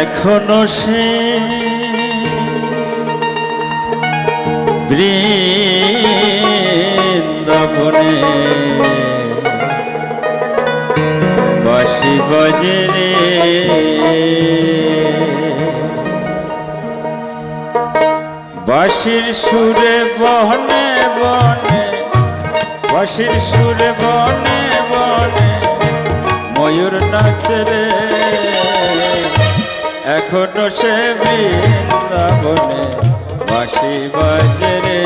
এখনও সে বৃন্দাবনে বাসি বাজে রে। বাঁশির সুরে বহনে বনে, বাঁশির সুরে বনে বনে, ময়ূর নাচে রে। এখনও সে বৃন্দাবনে বাঁশি বাজে রে।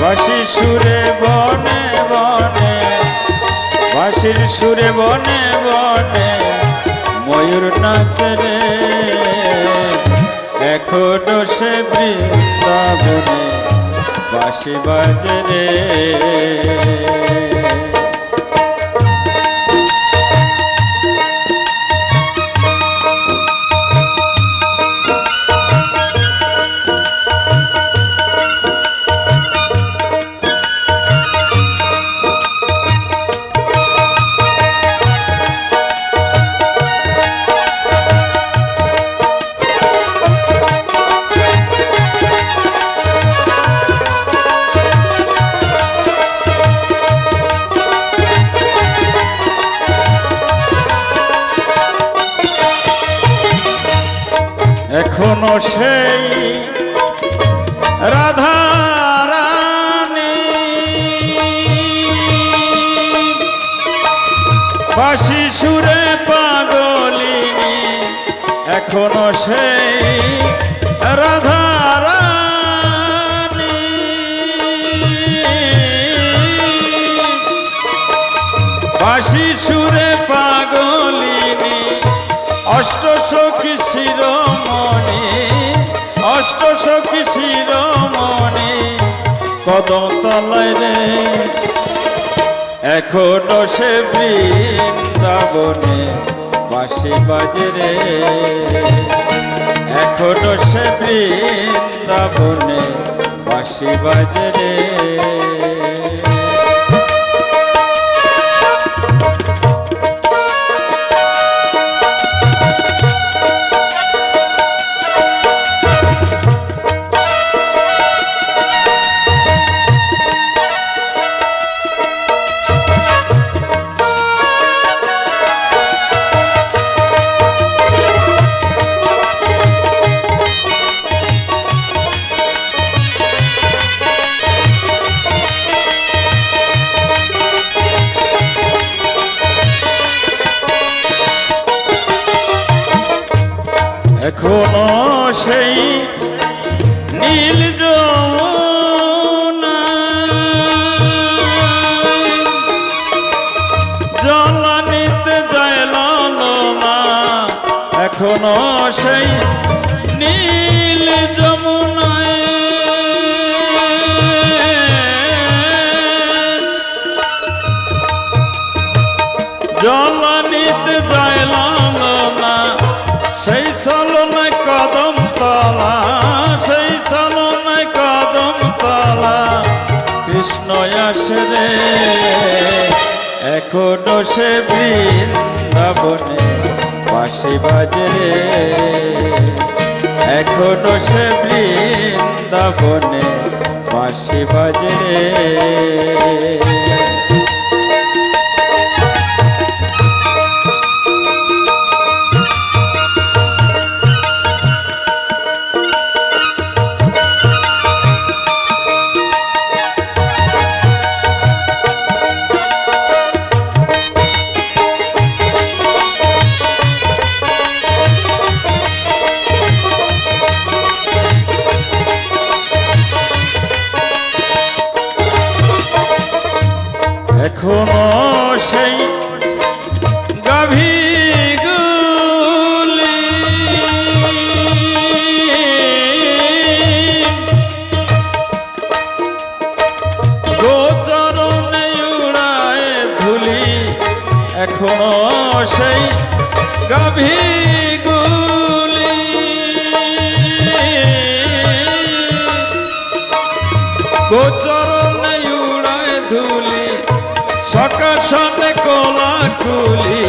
বাঁশি সুরে বনে বনে, বাঁশির সুরে বনে বনে ময়ূর নাচে রে। এখনও সে বৃন্দাবনে বাঁশি বাজে রে। এখনও সেই রাধা রানী। বাসি সুরে পাগলিনী, অষ্ট সখী শিরোমণি, অষ্ট সখী শিরোমণি, কদম রে। এখনও সে বৃন্দাবনে বাসি বাজে রে। এখনও সে বৃন্দাবনে বাঁশি বাজে সেই নীল জলানিতে যায় লালনা এখনও সেই নীল যমুনায় এখনও সে বৃন্দাবনে বাসি বাজে। এখনও সে বৃন্দাবনে বাসি বাজে। গাভী গুলি। গোচরণে উড়ায় ধুলি সকাশনে কোলা কুলি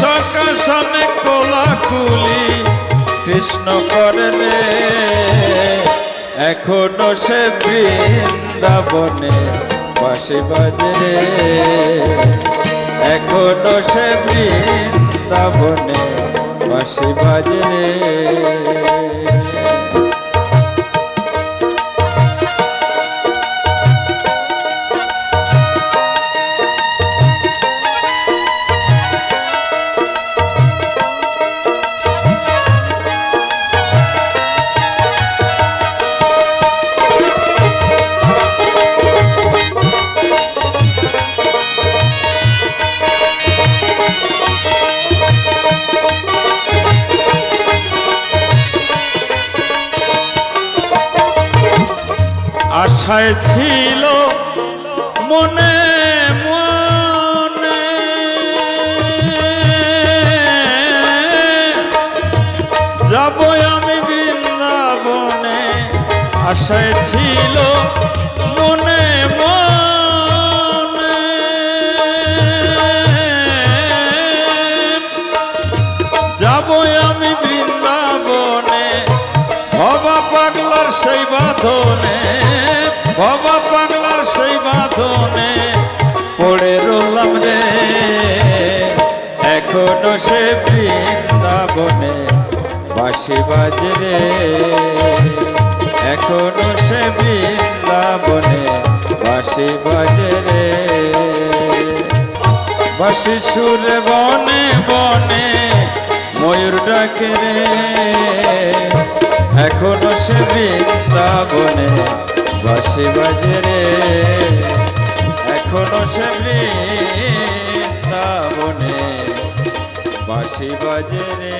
সকাশ সনে কোলাকুলি, কৃষ্ণ করে রে, এখনও সে বৃন্দাবনে বাসি বাজে এখনও সে বৃন্দাবনে বাসি বাজে আশায় ছিল মনে মনে। যাব আমি বৃন্দাবনে, আশায় ছিল মনে মনে। যাব আমি বৃন্দাবনে ভবা পাগলার সেই বাঁধনে। ভবা পাগলার সেই বাঁধনে পড়ে রোলাম রে। এখনও সে বৃন্দাবনে বাসি বাজে রে। এখনও সে বৃন্দাবনে বাসি বাজে রে। বাসি সুরে বনে বনে ময়ূর ডাকে রে। এখনও সে বাসি বাজে রে এখনও সে বৃন্দাবনে। বাঁশি বাজে রে